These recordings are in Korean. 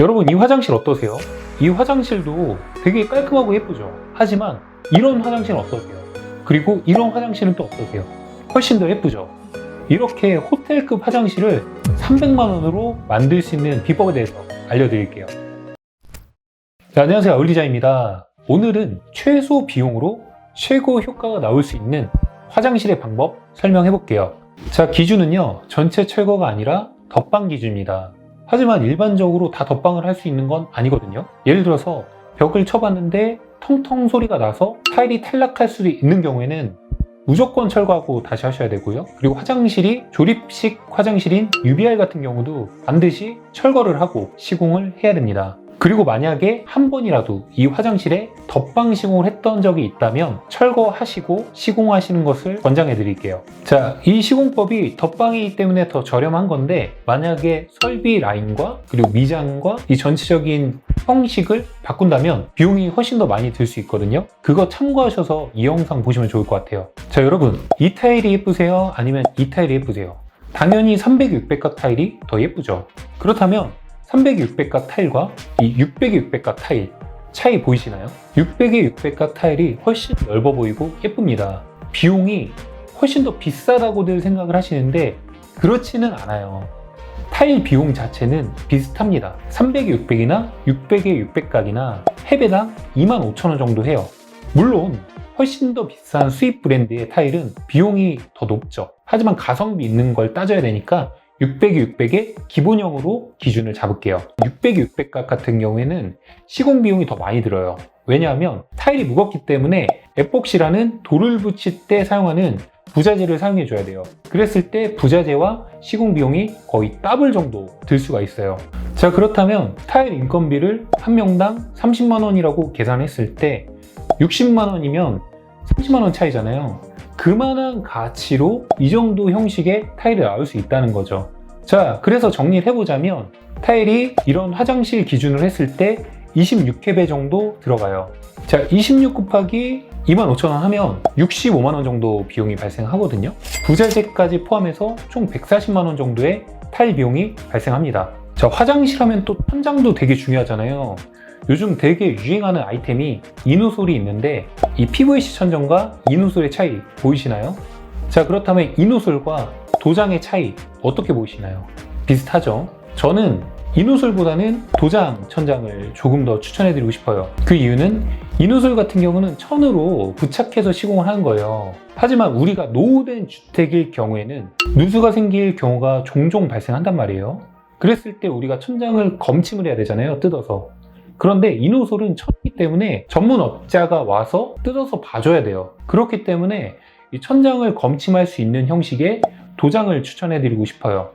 여러분 이 화장실 어떠세요? 이 화장실도 되게 깔끔하고 예쁘죠? 하지만 이런 화장실은 어떠세요? 그리고 이런 화장실은 또 어떠세요? 훨씬 더 예쁘죠? 이렇게 호텔급 화장실을 300만 원으로 만들 수 있는 비법에 대해서 알려드릴게요. 네, 안녕하세요. 아울리자입니다. 오늘은 최소 비용으로 최고 효과가 나올 수 있는 화장실의 방법 설명해 볼게요. 자, 기준은요, 전체 철거가 아니라 덧방 기준입니다. 하지만 일반적으로 다 덧방을 할 수 있는 건 아니거든요. 예를 들어서 벽을 쳐봤는데 텅텅 소리가 나서 타일이 탈락할 수도 있는 경우에는 무조건 철거하고 다시 하셔야 되고요. 그리고 화장실이 조립식 화장실인 UBR 같은 경우도 반드시 철거를 하고 시공을 해야 됩니다. 그리고 만약에 한 번이라도 이 화장실에 덧방 시공을 했던 적이 있다면 철거하시고 시공하시는 것을 권장해 드릴게요. 자, 이 시공법이 덧방이기 때문에 더 저렴한 건데 만약에 설비 라인과 그리고 미장과 이 전체적인 형식을 바꾼다면 비용이 훨씬 더 많이 들 수 있거든요. 그거 참고하셔서 이 영상 보시면 좋을 것 같아요. 자, 여러분. 이 타일이 예쁘세요? 아니면 이 타일이 예쁘세요? 당연히 300, 600각 타일이 더 예쁘죠. 그렇다면 300의 600각 타일과 이 600의 600각 타일 차이 보이시나요? 600의 600각 타일이 훨씬 넓어 보이고 예쁩니다. 비용이 훨씬 더 비싸다고들 생각을 하시는데 그렇지는 않아요. 타일 비용 자체는 비슷합니다. 300의 600이나 600의 600각이나 해배당 25,000원 정도 해요. 물론 훨씬 더 비싼 수입 브랜드의 타일은 비용이 더 높죠. 하지만 가성비 있는 걸 따져야 되니까 600에 600에 기본형으로 기준을 잡을게요. 600에 600각 같은 경우에는 시공 비용이 더 많이 들어요. 왜냐하면 타일이 무겁기 때문에 에폭시라는 돌을 붙일 때 사용하는 부자재를 사용해 줘야 돼요. 그랬을 때 부자재와 시공 비용이 거의 더블 정도 들 수가 있어요. 자, 그렇다면 타일 인건비를 한 명당 30만 원이라고 계산했을 때 60만 원이면 30만 원 차이잖아요. 그만한 가치로 이 정도 형식의 타일이 나올 수 있다는 거죠. 자, 그래서 정리를 해보자면 타일이 이런 화장실 기준으로 했을 때 26캡에 정도 들어가요. 자, 26 곱하기 25,000원 하면 65만원 정도 비용이 발생하거든요. 부자재까지 포함해서 총 140만원 정도의 타일 비용이 발생합니다. 자, 화장실 하면 또 천장도 되게 중요하잖아요. 요즘 되게 유행하는 아이템이 이누솔이 있는데 이 PVC 천정과 이누솔의 차이 보이시나요? 자 그렇다면 이누솔과 도장의 차이 어떻게 보이시나요? 비슷하죠? 저는 이누솔보다는 도장 천장을 조금 더 추천해드리고 싶어요. 그 이유는 이누솔 같은 경우는 천으로 부착해서 시공을 하는 거예요. 하지만 우리가 노후된 주택일 경우에는 누수가 생길 경우가 종종 발생한단 말이에요. 그랬을 때 우리가 천장을 검침을 해야 되잖아요. 뜯어서. 그런데 이 노솔은 천이기 때문에 전문 업자가 와서 뜯어서 봐줘야 돼요. 그렇기 때문에 이 천장을 검침할 수 있는 형식의 도장을 추천해 드리고 싶어요.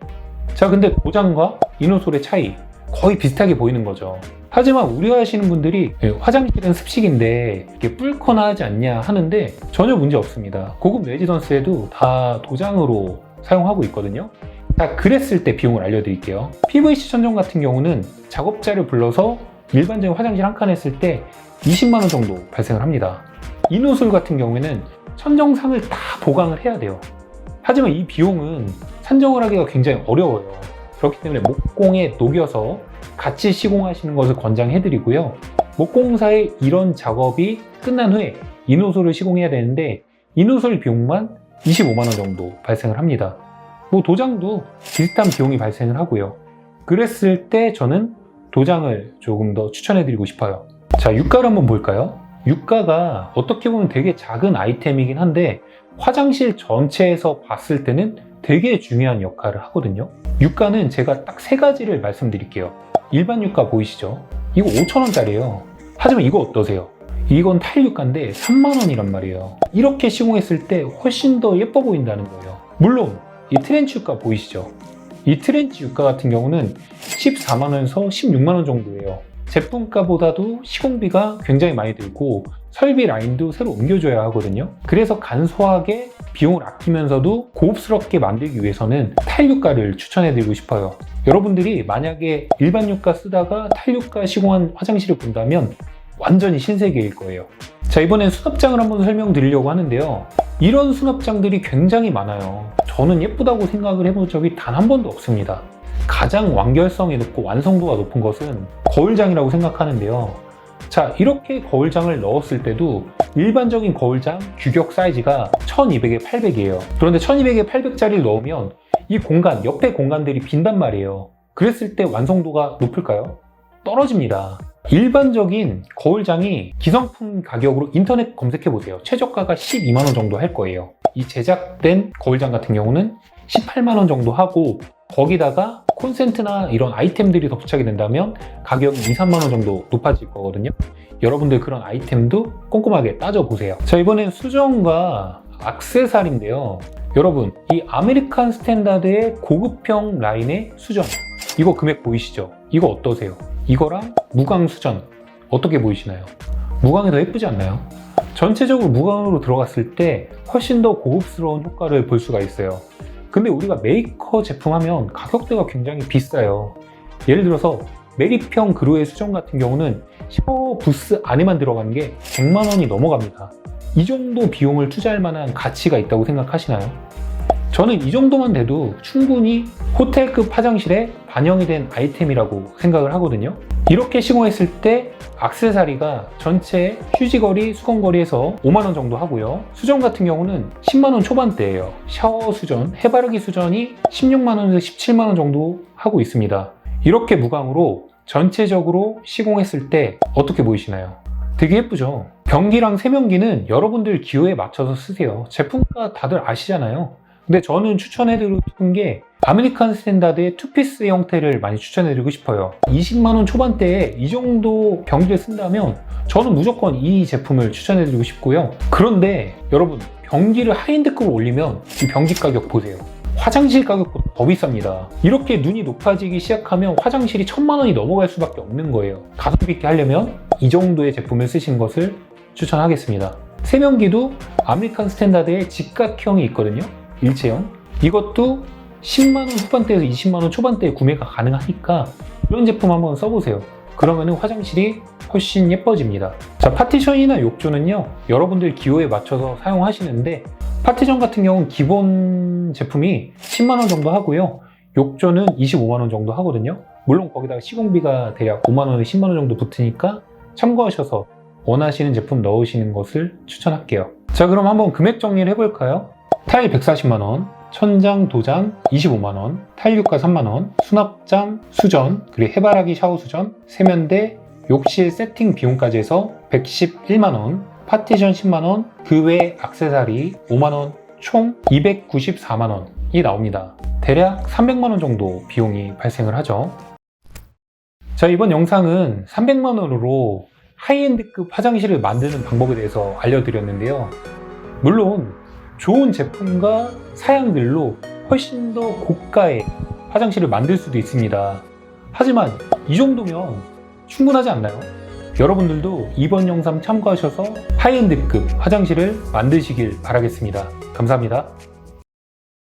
자, 근데 도장과 이노솔의 차이 거의 비슷하게 보이는 거죠. 하지만 우려하시는 분들이 예, 화장실은 습식인데 이게 뿔거나 하지 않냐 하는데 전혀 문제 없습니다. 고급 레지던스에도 다 도장으로 사용하고 있거든요. 자, 그랬을 때 비용을 알려드릴게요. PVC 천정 같은 경우는 작업자를 불러서 일반적인 화장실 한칸 했을 때 20만원 정도 발생을 합니다. 이 노술 같은 경우에는 천정상을 다 보강을 해야 돼요. 하지만 이 비용은 산정을 하기가 굉장히 어려워요. 그렇기 때문에 목공에 녹여서 같이 시공하시는 것을 권장해드리고요. 목공사의 이런 작업이 끝난 후에 이노솔을 시공해야 되는데 이노솔 비용만 25만원 정도 발생을 합니다. 뭐 도장도 비슷한 비용이 발생을 하고요. 그랬을 때 저는 도장을 조금 더 추천해드리고 싶어요. 자, 유가를 한번 볼까요? 유가가 어떻게 보면 되게 작은 아이템이긴 한데 화장실 전체에서 봤을 때는 되게 중요한 역할을 하거든요. 유가는 제가 딱 세 가지를 말씀드릴게요. 일반 유가 보이시죠? 이거 5천원짜리예요. 하지만 이거 어떠세요? 이건 타일 유가인데 3만원이란 말이에요. 이렇게 시공했을 때 훨씬 더 예뻐 보인다는 거예요. 물론 이 트렌치 유가 보이시죠? 이 트렌치 유가 같은 경우는 14만원에서 16만원 정도예요. 제품가보다도 시공비가 굉장히 많이 들고 설비 라인도 새로 옮겨줘야 하거든요. 그래서 간소하게 비용을 아끼면서도 고급스럽게 만들기 위해서는 타일유가를 추천해드리고 싶어요. 여러분들이 만약에 일반 유가 쓰다가 타일유가 시공한 화장실을 본다면 완전히 신세계일 거예요. 자, 이번엔 수납장을 한번 설명드리려고 하는데요. 이런 수납장들이 굉장히 많아요. 저는 예쁘다고 생각을 해본 적이 단 한 번도 없습니다. 가장 완결성이 높고 완성도가 높은 것은 거울장이라고 생각하는데요. 자, 이렇게 거울장을 넣었을 때도 일반적인 거울장 규격 사이즈가 1200에 800이에요. 그런데 1200에 800짜리를 넣으면 이 공간, 옆에 공간들이 빈단 말이에요. 그랬을 때 완성도가 높을까요? 떨어집니다. 일반적인 거울장이 기성품 가격으로 인터넷 검색해 보세요. 최저가가 12만원 정도 할 거예요. 이 제작된 거울장 같은 경우는 18만원 정도 하고 거기다가 콘센트나 이런 아이템들이 덧붙하게 된다면 가격이 2, 3만 원 정도 높아질 거거든요. 여러분들 그런 아이템도 꼼꼼하게 따져보세요. 자, 이번엔 수정과 악세사리인데요. 여러분, 이 아메리칸 스탠다드의 고급형 라인의 수전. 이거 금액 보이시죠? 이거 어떠세요? 이거랑 무광 수전. 어떻게 보이시나요? 무광이 더 예쁘지 않나요? 전체적으로 무광으로 들어갔을 때 훨씬 더 고급스러운 효과를 볼 수가 있어요. 근데 우리가 메이커 제품 하면 가격대가 굉장히 비싸요. 예를 들어서 메리평 그루의 수정 같은 경우는 샤워 부스 안에만 들어가는 게 100만 원이 넘어갑니다. 이 정도 비용을 투자할 만한 가치가 있다고 생각하시나요? 저는 이 정도만 돼도 충분히 호텔급 화장실에 반영이 된 아이템이라고 생각을 하거든요. 이렇게 시공했을 때 악세사리가 전체 휴지거리, 수건거리에서 5만원 정도 하고요. 수전 같은 경우는 10만원 초반대예요. 샤워 수전, 해바르기 수전이 16만원에서 17만원 정도 하고 있습니다. 이렇게 무광으로 전체적으로 시공했을 때 어떻게 보이시나요? 되게 예쁘죠? 변기랑 세면기는 여러분들 기호에 맞춰서 쓰세요. 제품가 다들 아시잖아요. 근데 저는 추천해드리고 싶은 게 아메리칸 스탠다드의 투피스 형태를 많이 추천해드리고 싶어요. 20만원 초반대에 이 정도 변기를 쓴다면 저는 무조건 이 제품을 추천해드리고 싶고요. 그런데 여러분 변기를 하인드급으로 올리면 이 변기 가격 보세요. 화장실 가격보다 더 비쌉니다. 이렇게 눈이 높아지기 시작하면 화장실이 천만 원이 넘어갈 수밖에 없는 거예요. 가성비 있게 하려면 이 정도의 제품을 쓰시는 것을 추천하겠습니다. 세면기도 아메리칸 스탠다드의 직각형이 있거든요. 일체형. 이것도 10만원 후반대에서 20만원 초반대에 구매가 가능하니까 이런 제품 한번 써보세요. 그러면 화장실이 훨씬 예뻐집니다. 자, 파티션이나 욕조는요, 여러분들 기호에 맞춰서 사용하시는데, 파티션 같은 경우는 기본 제품이 10만원 정도 하고요. 욕조는 25만원 정도 하거든요. 물론 거기다가 시공비가 대략 5만원에 10만원 정도 붙으니까 참고하셔서 원하시는 제품 넣으시는 것을 추천할게요. 자, 그럼 한번 금액 정리를 해볼까요? 타일 140만원, 천장, 도장 25만원, 타일육가 3만원, 수납장, 수전, 그리고 해바라기 샤워 수전, 세면대, 욕실 세팅 비용까지 해서 111만원, 파티션 10만원, 그 외 악세사리 5만원, 총 294만원이 나옵니다. 대략 300만원 정도 비용이 발생을 하죠. 자, 이번 영상은 300만원으로 하이엔드급 화장실을 만드는 방법에 대해서 알려드렸는데요. 물론 좋은 제품과 사양들로 훨씬 더 고가의 화장실을 만들 수도 있습니다. 하지만 이 정도면 충분하지 않나요? 여러분들도 이번 영상 참고하셔서 하이엔드급 화장실을 만드시길 바라겠습니다. 감사합니다.